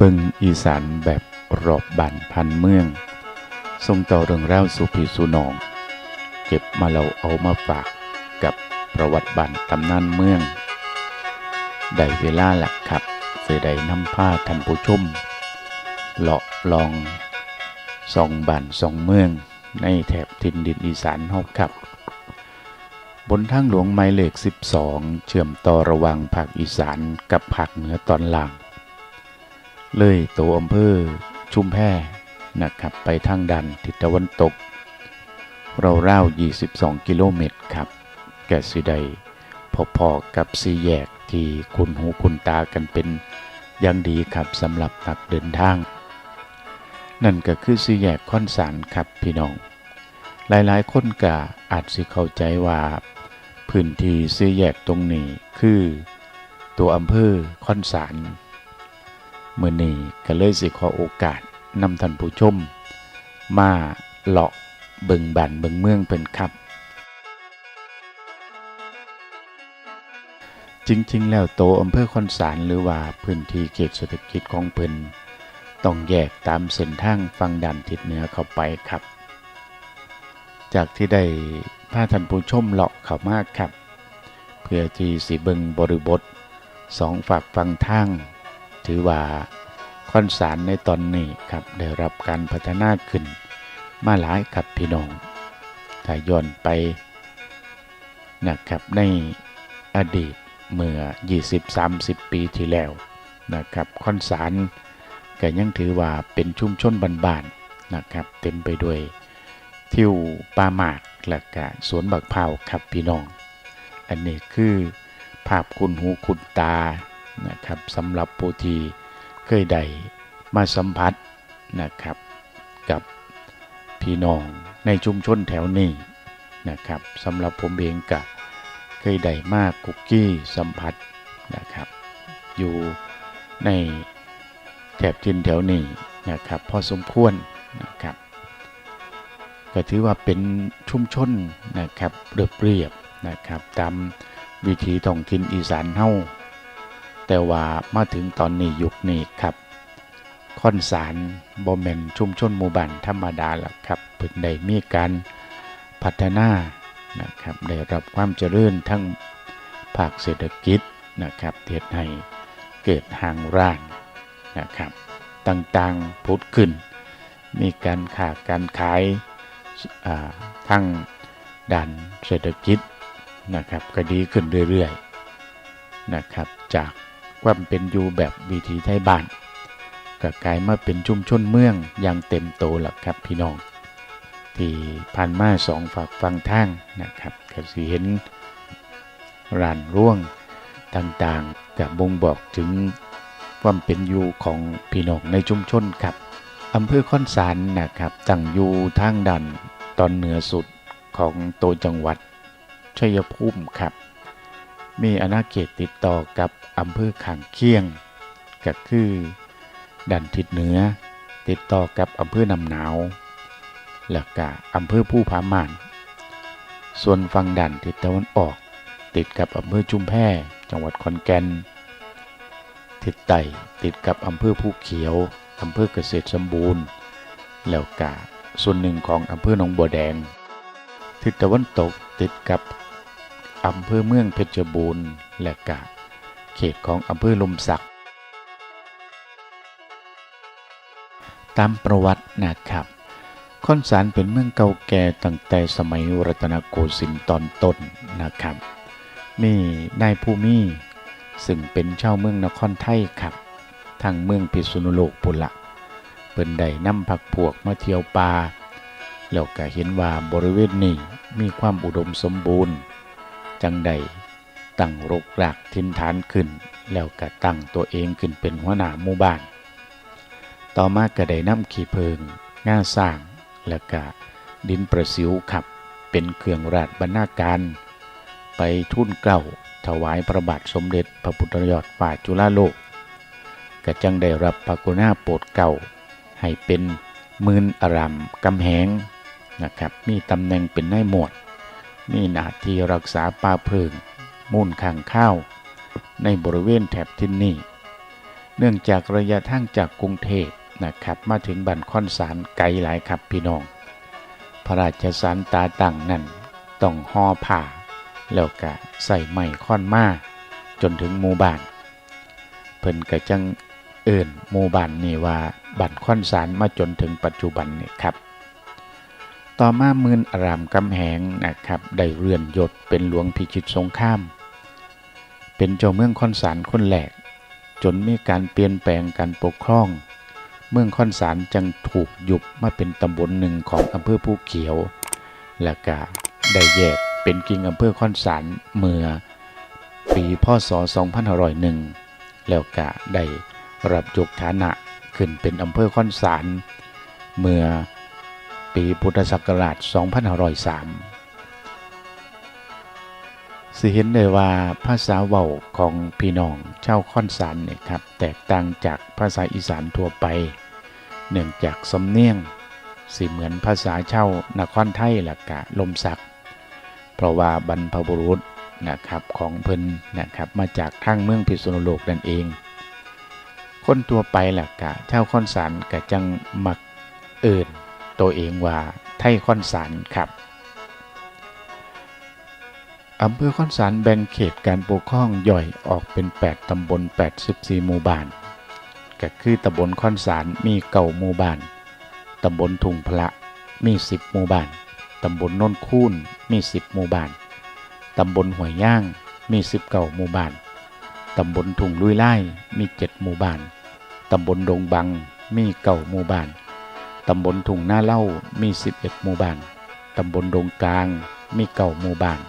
เบิงอีสานแบบรอบบ้านพันเมือง ทรงต่อเรื่องราวสุพีสุนอง เก็บมาเราเอามาฝากกับประวัติบ้านตำนานเมือง ได้เวลาหละครับเสียได้นำผ้าท่านผู้ชมเลาะลองส่องบ้านส่องเมือง ในแถบทินดินอีสานเฮาครับ บนทางหลวงหมายเลข 12 เชื่อมต่อระหว่างภาคอีสานกับภาคเหนือตอนล่าง เลยตัวอำเภอชุมแพนะครับ ไปทางดันทิศตะวันตก เราเร่าว22 กิโลเมตรครับแก่สิใดพอๆกับสีแยกที่คุณหูคุณตากันเป็นอย่างดีครับสำหรับนักเดินทาง นั่นก็คือสีแยกค่อนสารครับพี่น้อง หลายๆ คนก็อาจสิเข้าใจว่าพื้นที่สีแยกตรงนี้คือ ตัวอำเภอค่อนสาร มื่อนี้ก็เลยสิขอโอกาสนำท่านผู้ชม มาเลาะเบิงบันเบิงเมืองเป็นครับ จริงๆ แล้วโตอำเภอคอนสารหรือว่าพื้นที่เขตเศรษฐกิจของเพิ่นต้องแยกตามเส้นทางฝั่งดันทิศเหนือเข้าไปครับ จากที่ได้พาท่านผู้ชมเลาะเข้ามากครับ เพื่อที่สิเบิงบริบทสองฝากฟังทาง ถือว่าคอนสารในตอนนี้ครับได้รับการพัฒนาขึ้น มาหลายครับพี่น้องถ้าย้อนไปนะครับในอดีตเมื่อ 20-30 ปีที่แล้วนะครับคอนสารก็ยังถือว่าเป็นชุมชนบ้านๆนะครับ เต็มไปด้วยทิวป่าหมากและก็สวนบักพร้าครับพี่น้อง อันนี้คือภาพคุณหูคุณตา นะครับสำหรับผู้ที่เคยได้มาสัมผัสนะครับ กับพี่น้องในชุมชนแถวนี้นะครับสำหรับผมเองก็เคยได้มากคุกกี้สัมผัสนะครับ อยู่ในแถบทินแถวนี้นะครับพอสมควรนะครับก็ถือว่าเป็นชุมชนนะครับเรียบเรียบนะครับ ตามวิถีท้องถิ่นอีสานเฮา แต่ว่ามาถึงตอนนี้ยุคนี้ครับค่อนสารบอมเมนชุมชนหมู่บ้านธรรมดาละครับเพิ่งได้มีการพัฒนานะครับได้รับความเจริญทั้งภาคเศรษฐกิจนะครับเทศให้เกิดห่างร้านนะครับต่างๆพุดขึ้น มีการค้าการขายาทั้งด้านเศรษฐกิจนะครับก็ดีขึ้นเรื่อยๆนะครับจาก ความเป็นอยู่แบบวิถีไทยบ้านก็กลายมาเป็นชุมชนเมืองอย่างเต็มโตแล้วครับพี่น้อง ที่ผ่านมาสองฝากฟังทางนะครับก็สิเห็นร้านร่วงต่างๆกับบ่งบอกถึงความเป็นอยู่ของพี่น้องในชุมชนครับอำเภอค่อนสารนะครับตั้งอยู่ทางดันตอนเหนือสุดของตัวจังหวัดชัยภูมิครับ มีอาณาเขตติดต่อกับอำเภอขางเคียงก็คือดันทิศเหนือ ติดต่อกับอำเภอนำหนาว และก็อำเภอผู้ผาม่าน ส่วนฝั่งดันทิศตะวันออก ติดกับอำเภอจุมแพจังหวัดขอนแก่นทิศใต้ติดกับอำเภอภูเขียวอำเภอเกษตรสมบูรณ์ แล้วก็ส่วนหนึ่งของอำเภอหนองบัวแดง ทิศตะวันตกติดกับ อำเภอเมืองเพชรบูรณ์ และก็เขตของอำเภอลมสักดิ์ตามประวัตินะครับค่อนสารเป็นเมืองเก่าแก่ตั้งแต่สมัยรัตนโกสินทร์ตอนต้นนะครับ มีนายภูมิซึ่งเป็นชาวเมืองนครไทยครับ ทางเมืองพิษณุโลกปุละเปิ่นได้นำผักพวกมาเที่ยวป่าแล้วก็เห็นว่าบริเวณนี้มีความอุดมสมบูรณ์ จังใดตั้งรกรากทินฐานขึ้น แล้วก็ตั้งตัวเองขึ้นเป็นหัวหน้าหมู่บ้าน ต่อมาก็ได้นำขี้เพิงง่าสร้างและก็ดินประสิวขับเป็นเครื่องราชบรรณาการ ไปทุ่นเกล้าถวายพระบาทสมเด็จพระพุทธยอดฟ้าจุฬาโลกก็จังได้รับพระกุณาโปรดเกล้าให้เป็นมืนอารามกำแหงนะครับมีตำแหน่งเป็นนายหมวด มีหน้าที่รักษาป่าเพิงมูลข้างข้าว ในบริเวณแถบทินนี้เนื่องจากระยะทางจากกรุงเทพนะครับมาถึงบ้านค่อนสารไกลหลายครับพี่น้อง พระราชสารตาตั้งนั่นต้องห่อผ้าแล้วก็ใส่ไม้ค่อนมาจนถึงหมู่บ้าน เพิ่นก็จังเอิ่นหมู่บ้านนี่ว่าบ้านค่อนสารมาจนถึงปัจจุบันนี่ครับ ต่อมามื่นอารามกำแหงนะครับได้เรือนยศเป็นหลวงพิชิตสงคราม เป็นเจ้าเมืองคอนสารคนแรกจนมีการเปลี่ยนแปลงการปกครอง เมืองคอนสารจึงถูกยุบมาเป็นตำบลหนึ่งของอำเภอภูเขียว และก็ได้แยกเป็นกิ่งอำเภอคอนสารเมื่อปีพศ 2501 แล้วก็ได้รับยกฐานะขึ้นเป็นอำเภอคอนสารเมื่อ ปีพุทธศักราช 2503สิเห็นได้ว่าภาษาเว้าของพี่น้องชาค่อนสารเนี่ยครับ แตกต่างจากภาษาอีสานทั่วไป เนื่องจากสำเนียงสิเหมือนภาษาเช่านครไทยและกะลมสัก เพราะว่าบรรพบุรุษนะครับของเพิ่นนะครับมาจากทางเมืองพิษณุโลกนั่นเอง คนตัวไปและกะเช่าค่อนสารกะจังมักเอิญ ตัวเองว่าไทยค่อนสารครับอำเภอค่อนสารแบ่งเขตการปกครองย่อยออกเป็น 8 ตำบล 84 หมู่บ้านก็คือตำบลค่อนสารมีเก่าหมู่บ้าน ตำบลถุงพระมี 10 หมู่บ้าน ตำบลโน้นคูนมี 10 หมู่บ้าน ตำบลห้วย่างมี19หมู่บ้าน ตำบลถุงลุยไล่มี 7 หมู่บ้าน ตำบลดงบังมีเก่าหมู่บ้าน ตำบลถุงหน้าเล่ามี 11 หมู่บ้าน ตำบลดงกลางมีเก่าหมู่บ้าน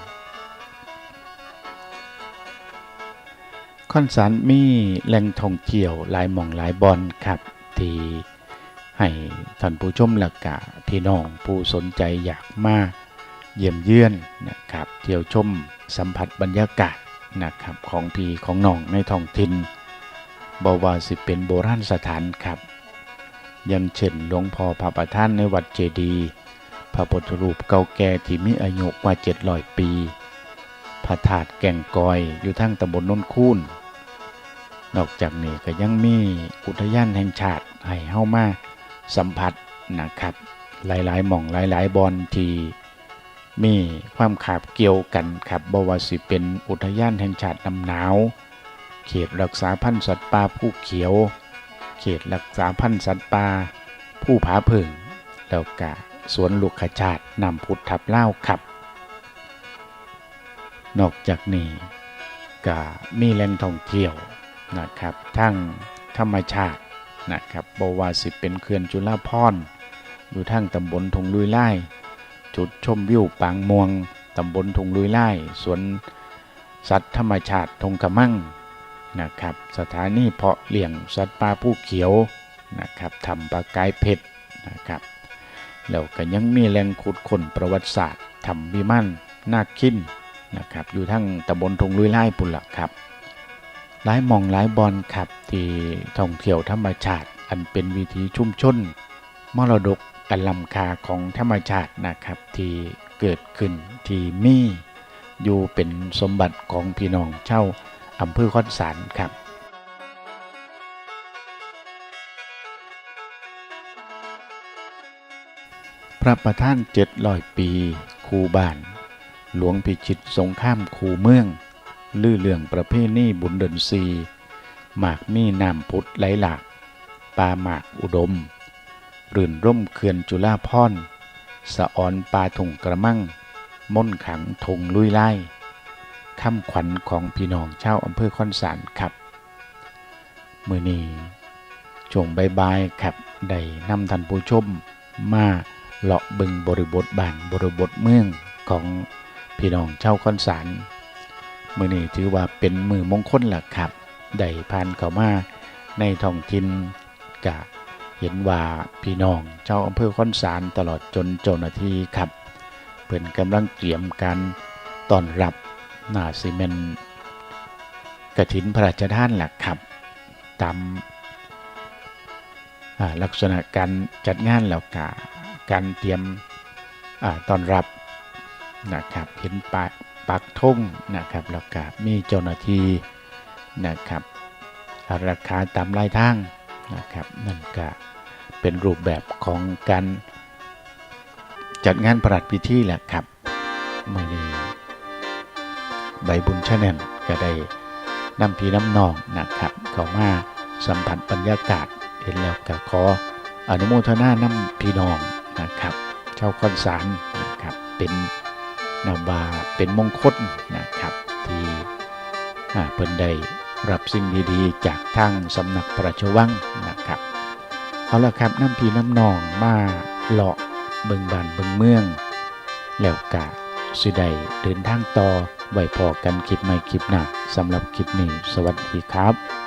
คอนสารมีแหล่งท่องเที่ยวหลายหม่องหลายบอนครับที่ให้ท่านผู้ชมและกะพี่น้องผู้สนใจอยากมาเยี่ยมเยือนนะครับ เที่ยวชมสัมผัสบรรยากาศนะครับของพี่ของน้องในท้องถิ่นบว่าสิเป็นโบราณสถานครับ อย่างเช่นหลวงพ่อพระประธานในวัดเจดีย์พระพุทธรูปเก่าแก่ที่มีอายุกว่า700ปี พระธาตุแก่งกอยอยู่ทั้งตำบลนนคูนนอกจากนี้ก็ยังมีอุทยานแห่งชาติให้เฮามาสัมผัสนะครับ หลายๆหม่องหลายๆบอนที่มีความขาบเกี่ยวกันครับบวสิเป็นอุทยานแห่งชาติน้ำหนาว เขตรักษาพันธุ์สัตว์ป่าผู้เขียว เขตรักษาพันธุ์สัตว์ป่าผู้ผาเพิงแล้วก็สวนลูกขชาตินำพุทธทับเล่าวครับ นอกจากนี้ก็มีแหล่งท่องเที่ยวนะครับ ทั้งธรรมชาตินะครับบว่าสิเป็นเขื่อนจุฬาภรณ์อยู่ทั้งตำบลทงลุยไล่จุดชมวิวปางม่วงตำบลทงลุยไล่สวนสัตว์ธรรมชาติทงกระมั่ง นะครับ สถานีเพาะเลี้ยงสัตว์ป่าผู้เขียวนะครับทำปลากายเพชรนะครับแล้วก็ยังมีแหล่งขุดค้นประวัติศาสตร์ทำวิมานนาคินนะครับอยู่ทั้งตำบลทงลุยไล่ปุ่นละครับหลายมองหลายบอลครับที่ท่องเที่ยวธรรมชาติ อันเป็นวิถีชุมชนมรดกอันล้ำค่าของธรรมชาตินะครับที่เกิดขึ้นที่มีอยู่เป็นสมบัติของพี่น้องเช่า อำเภอคอนสารครับพระประธานเจ็ดร้อยปี คูบ้าน หลวงพิชิตสงข้ามคูเมือง ลือเรื่องประเพณีบุญเดินซีหมากมีน้ำพุทธไหลหลากปลาหมากอุดม รื่นร่มเขื่อนจุฬาพรสะออนปลาถุงกระมัง ม่นขังทงลุยไล่ คำขวัญของพี่น้องชาวอำเภอคอนสารครับ มือนี้ช่วงบายครับได้นำท่านผู้ชมมาเลาะบึงบริบทบ้านบริบทเมืองของพี่น้องช่าคอนสารมือนี้ถือว่าเป็นมือมงคลหละครับได้ผ่านเข้ามาในท้องถิ่นกะเห็นว่าพี่น้องเจ้าอำเภอคอนสารตลอดจนเจ้าหน้าที่ครับ เพิ่นกำลังเตรียมการต้อนรับ น้าซีเมนกระถินพระราชทานหละครับ ตามลักษณะการจัดงานแล้วกะการเตรียมอตอนรับนะครับเห็นปากปักธงนะครับแล้วก็มีเจ้าหน้าที่นะครับราคาตามรายทางนะครับนั่นก็เป็นรูปแบบของการจัดงานประหลัดพิธีแหละครับมื่อนี้ ใบบุญชาแนลก็ได้นำพี่น้ำนองนะครับเข้ามาสัมผัสบรรยากาศเห็นแล้วก็ขออนุโมทนาน้ำพี่น้องนะครับชาวคอนสารนะครับเป็นนาวาเป็นมงคลนะครับที่อ่าเพิ่นได้รับสิ่งดีๆ จากทางสำนักพระราชวังนะครับเอาละครับน้ำพีน้ำนองมาเลาะเบิงบานเบิงเมือง แล้วกะสิได้เดินทางต่อ ไว้พอกันคลิปใหม่คลิปหน้าสำหรับคลิปนี้ สวัสดีครับ